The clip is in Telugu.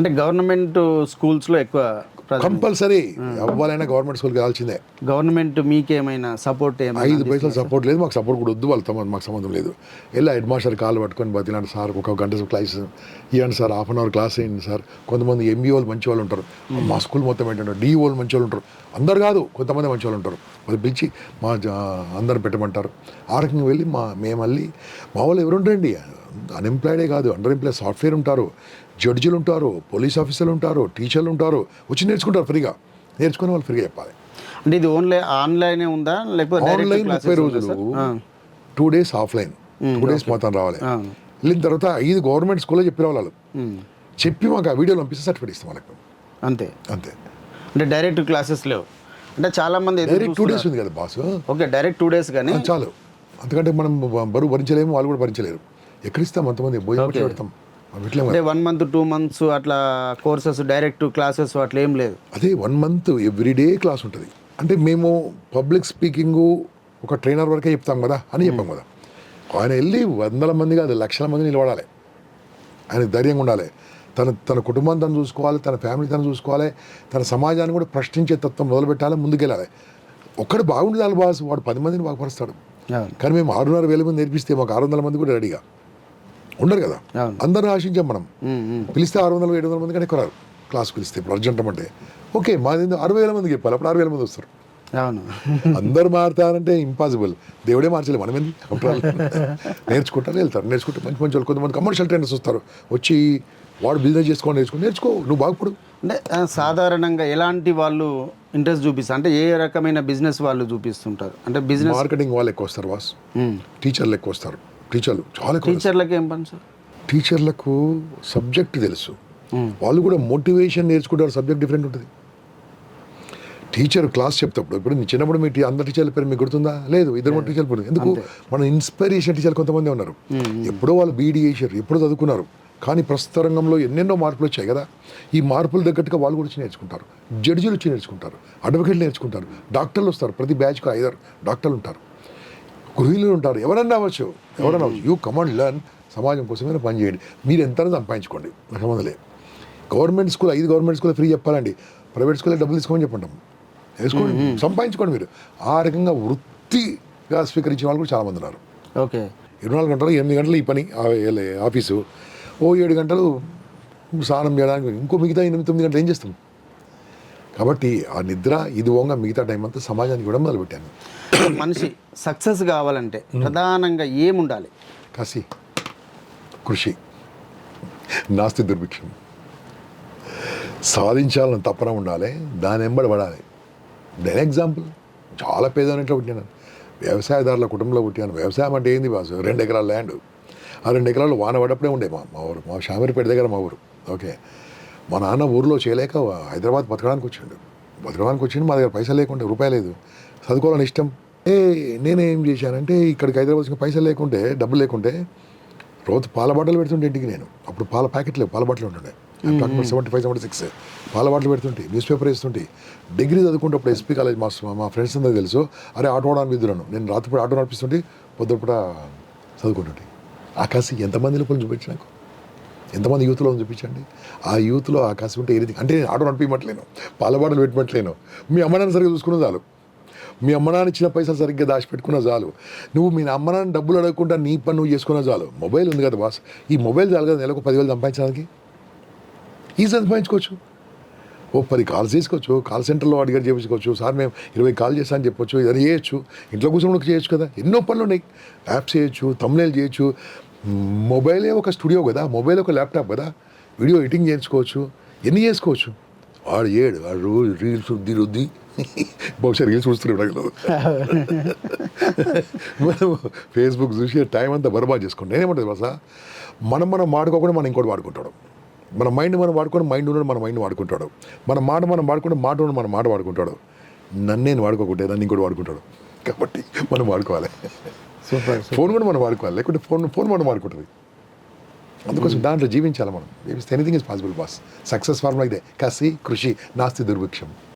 అంటే గవర్నమెంట్ స్కూల్స్లో ఎక్కువ. కంపల్సరీ అవ్వాలైనా గవర్నమెంట్ స్కూల్కి వెళ్ళాల్సిందే గవర్నమెంట్ మీకేమైనా సపోర్ట్ ఏమైనా ఐదు పైసలు సపోర్ట్ లేదు మాకు సపోర్ట్ కూడా వద్దు వాళ్ళ తమ మాకు సంబంధం లేదు. వెళ్ళి హెడ్ మాస్టర్ కాలు పట్టుకొని బతిలాంటి సార్ ఒక గంట క్లాస్ ఇవ్వండి sir half an hour class అయ్యింది సార్. కొంతమంది ఎంబీ వాళ్ళు మంచి వాళ్ళు ఉంటారు. మా స్కూల్ మొత్తం ఏంటంటే డి వాళ్ళు మంచి వాళ్ళు ఉంటారు. అందరు కాదు కొంతమంది మంచి వాళ్ళు ఉంటారు. వాళ్ళు పిలిచి మా అందరు పెట్టమంటారు. ఆ రకంగా వెళ్ళి మా మేము మళ్ళీ మా వాళ్ళు ఎవరు ఉంటారండి అన్ఎంప్లాయిడే కాదు అండర్ ఎంప్లాయ్ సాఫ్ట్వేర్ ఉంటారు. జడ్జిలు ఉంటారు పోలీస్ ఆఫీసర్లు ఉంటారు టీచర్లు ఉంటారు వచ్చి నేర్చుకుంటారు ఫ్రీగా. నేర్చుకుని వాళ్ళు ఫ్రీగా చెప్పాలి. అంటే ఇది ఓన్లీ ఆన్లైనే ఉందా? లేకపోతే ఆన్లైన్ ముప్పై రోజులు. Two days offline two days మొత్తం రావాలి. వెళ్ళిన తర్వాత ఐదు గవర్నమెంట్ స్కూల్లో చెప్పి రావాలి వాళ్ళు. చెప్పి మాకు ఆ వీడియోలు పంపిస్తే సర్టిఫికేట్ ఇస్తాం వాళ్ళకి. అంతే. అంతే. అంటే డైరెక్ట్ క్లాసెస్ లేవు. అంటే చాలా మంది డైరెక్ట్ టూ డేస్. ఉంది కదా boss okay direct two days కానీ చాలు. అంతకంటే మనం బరువు భరించలేము వాళ్ళు కూడా భరించలేరు. ఎక్కడ ఇస్తాం అంతమంది భోజనం పెడతాం అంటే. వన్ మంత్ టూ మంత్స్ అట్లా కోర్సెస్ డైరెక్ట్ క్లాసెస్ అట్లా ఏం లేదు. అదే one month every day class ఉంటుంది. అంటే మేము పబ్లిక్ స్పీకింగ్ ఒక ట్రైనర్ వరకే చెప్తాం కదా అని చెప్పాం కదా. ఆయన వెళ్ళి వందల మంది కాదు లక్షల మంది నిలబడాలి. ఆయన ధైర్యంగా ఉండాలి. తన తన కుటుంబాన్ని తను చూసుకోవాలి తన ఫ్యామిలీ తను చూసుకోవాలి తన సమాజాన్ని కూడా ప్రశ్నించే తత్వం మొదలుపెట్టాలి ముందుకెళ్ళాలి. ఒక్కడు బాగుండాలి బాస్ వాడు పది మందిని బాగుపరుస్తాడు. కానీ మేము ఆరున్నర వేల మంది నేర్పిస్తే మాకు ఆరు వందల మంది కూడా రెడీగా ఉండరు కదా. అందరిని ఆశించాం మనం. పిలిస్తే ఆరు వందలు ఏడు వందల మంది కంటే ఎక్కువ రారు. క్లాస్ పిలిస్తే ఇప్పుడు అర్జెంట్ అంటే. ఓకే మాది అరవై వేల మందికి చెప్పాలి అప్పుడు అరవై వేల మంది వస్తారు. అవును. అందరు మారుతారంటే ఇంపాసిబుల్ దేవుడే మార్చలేదు మనం ఏంది అప్పుడు నేర్చుకుంటారు వెళ్తారు. నేర్చుకుంటే మంచి మంచి వాళ్ళు కొంతమంది కమర్షియల్ ట్రైనర్స్ వస్తారు. వచ్చి వాడు బిజినెస్ చేసుకోండి నేర్చుకో నేర్చుకో నువ్వు బాగుపడు. అంటే సాధారణంగా ఎలాంటి వాళ్ళు ఇంట్రెస్ట్ చూపిస్తారు అంటే ఏ రకమైన బిజినెస్ వాళ్ళు చూపిస్తుంటారు? అంటే బిజినెస్ మార్కెటింగ్ వాళ్ళు ఎక్కువ వస్తారు బాస్ టీచర్లు ఎక్కువ వస్తారు. టీచర్లు చాలా. టీచర్లకి ఏం పని సార్? టీచర్లకు సబ్జెక్ట్ తెలుసు. వాళ్ళు కూడా మోటివేషన్ నేర్చుకుంటారు సబ్జెక్ట్ డిఫరెంట్ ఉంటుంది. టీచర్ క్లాస్ చెప్తాప్పుడు ఇప్పుడు నీ చిన్నప్పుడు మీ అందరు టీచర్ల పేరు మీకు గుర్తుందా? లేదు ఇద్దరు మన టీచర్లు పేరు ఎందుకు? మన ఇన్స్పిరేషన్ టీచర్లు కొంతమంది ఉన్నారు. ఎప్పుడో వాళ్ళు బీడీ చేశారు ఎప్పుడో చదువుకున్నారు. కానీ ప్రస్తుత రంగంలో ఎన్నెన్నో మార్పులు వచ్చాయి కదా. ఈ మార్పులు తగ్గట్టుగా వాళ్ళు కూడా వచ్చి నేర్చుకుంటారు. జడ్జిలు వచ్చి నేర్చుకుంటారు అడ్వకేట్లు నేర్చుకుంటారు డాక్టర్లు వస్తారు. ప్రతి బ్యాచ్కు ఐదారు డాక్టర్లు ఉంటారు. గృహిణులు ఉంటారు. ఎవరన్నా అవ్వచ్చు. ఎవరన్నా అవ్వచ్చు. యూ కమాండ్ లర్న్ సమాజం కోసమైనా పని చేయండి. మీరు ఎంత సంపాదించుకోండి. నాకు సంబంధం లేదు. గవర్నమెంట్ స్కూల్ ఐదు గవర్నమెంట్ స్కూల్ ఫ్రీ చెప్పాలండి. ప్రైవేట్ స్కూల్లో డబ్బులు తీసుకోమని చెప్పంటాం. వేసుకోండి. సంపాదించుకోండి మీరు. ఆ రకంగా వృత్తిగా స్వీకరించిన వాళ్ళు కూడా చాలామంది ఉన్నారు. ఓకే. ఇరవై నాలుగు గంటలు ఎనిమిది గంటలు ఈ పని. ఆఫీసు. ఓ ఏడు గంటలు స్నానం చేయడానికి ఇంకో మిగతా ఎనిమిది తొమ్మిది గంటలు ఏం చేస్తాం? కాబట్టి ఆ నిద్ర ఇది ఓంగా మిగతా టైం అంతా సమాజానికి ఇవ్వడం మొదలుపెట్టాను. మనిషి సక్సెస్ కావాలంటే ప్రధానంగా ఏముండాలి? కసి కృషి నాస్తి దుర్భిక్షం. సాధించాలని తపన ఉండాలి దాని వెంబడి పడాలి. నేను ఎగ్జాంపుల్ చాలా పేదనిట్లో పుట్టాను వ్యవసాయదారుల కుటుంబంలో పుట్టాను. వ్యవసాయం అంటే ఏంది బాసు? రెండు ఎకరాల ల్యాండ్. ఆ రెండు ఎకరాలు వాన పడప్పుడే ఉండే మా మా ఊరు. మా షామీర్పేట దగ్గర మా ఊరు. ఓకే. మా నాన్న ఊర్లో చేయలేక హైదరాబాద్ బతకడానికి వచ్చిండు. బతకడానికి వచ్చిండు మా దగ్గర పైసలు లేకుంటే రూపాయి లేదు. చదువుకోవాలని ఇష్టం ఏ నేనేం చేశానంటే ఇక్కడికి హైదరాబాద్ పైసలు లేకుంటే డబ్బులు లేకుంటే రోజు పాల బాటలు పెడుతుంటే ఇంటికి నేను. అప్పుడు పాల ప్యాకెట్లు పాల బాటలు ఉంటుండే. సెవెంటీ ఫైవ్ సెవెంటీ సిక్స్ పాల బాటలు పెడుతుంటే న్యూస్ పేపర్ వేస్తుంటే డిగ్రీ చదువుకుంటప్పుడు ఎస్పీ కాలేజ్ మా మా ఫ్రెండ్స్ అందరూ తెలుసు అరే ఆటో విధులను. నేను రాత్రిపూట ఆటో నడిపిస్తుంటే పొద్దుపూట చదువుకుంటుంటే ఆకాశం ఎంతమంది లోపల చూపించి నాకు? ఎంతమంది యూత్లో చూపించండి? ఆ యూత్లో ఆకాశం ఉంటే ఏది అంటే నేను ఆటో నడిపించట్లేను పాల బాటలు పెట్టమట్లేను మీ అమ్మ నాన్న సరిగ్గా చూసుకున్న చాలు. మీ అమ్మ నాన్న ఇచ్చిన పైసలు సరిగ్గా దాచిపెట్టుకున్న చాలు. నువ్వు మీ అమ్మ నాన్న డబ్బులు అడగకుండా నీ పని నువ్వు చేసుకున్న చాలు. మొబైల్ ఉంది కదా బాస్. ఈ మొబైల్ చాలు కదా నెలకు పదివేలు సంపాదించడానికి? ఈజీ సంపాదించుకోవచ్చు. ఓ పది కాల్స్ చేసుకోవచ్చు. కాల్ సెంటర్లో అడిగారు చేయించుకోవచ్చు సార్ మేము ఇరవై కాల్ చేస్తాను చెప్పొచ్చు. ఇదని చేయొచ్చు. ఇంట్లో కూర్చొని చేయొచ్చు కదా. ఎన్నో పనులు ఉన్నాయి. యాప్స్ చేయొచ్చు తమ్నేల్ చేయొచ్చు. మొబైలే ఒక స్టూడియో కదా. మొబైల్ ఒక ల్యాప్టాప్ కదా. వీడియో ఎడిటింగ్ చేయించుకోవచ్చు. ఎన్ని చేసుకోవచ్చు? వాడు ఏడు. వాడు రూల్ రీల్స్ రుద్ది రుద్ది బహుశా రీల్స్ చూస్తున్నాడు మనం ఫేస్బుక్ చూసి టైం అంతా బర్బాద్ చేసుకోండి నేనేమంటుంది బసా మనం మనం వాడుకోకుండా మనం ఇంకోటి వాడుకుంటాడు. మన మైండ్ మనం వాడుకొని మైండ్ ఉన్నాడు మన మైండ్ వాడుకుంటాడు. మన మాట మనం వాడుకుంటే మాట ఉన్నాడు మన మాట వాడుకుంటాడు. నన్ను నేను వాడుకోకుంటే నన్ను ఇంకోటి వాడుకుంటాడు. కాబట్టి మనం వాడుకోవాలి. సూపర్ ఫోన్ కూడా మనం వాడుకోవాలి. లేకుంటే ఫోన్ ఫోన్ మనం వాడుకుంటుంది. అందుకోసం దాంట్లో జీవించాలి మనం. Anything is possible boss success formula ఇదే. కసి కృషి నాస్తి దుర్భిక్షం.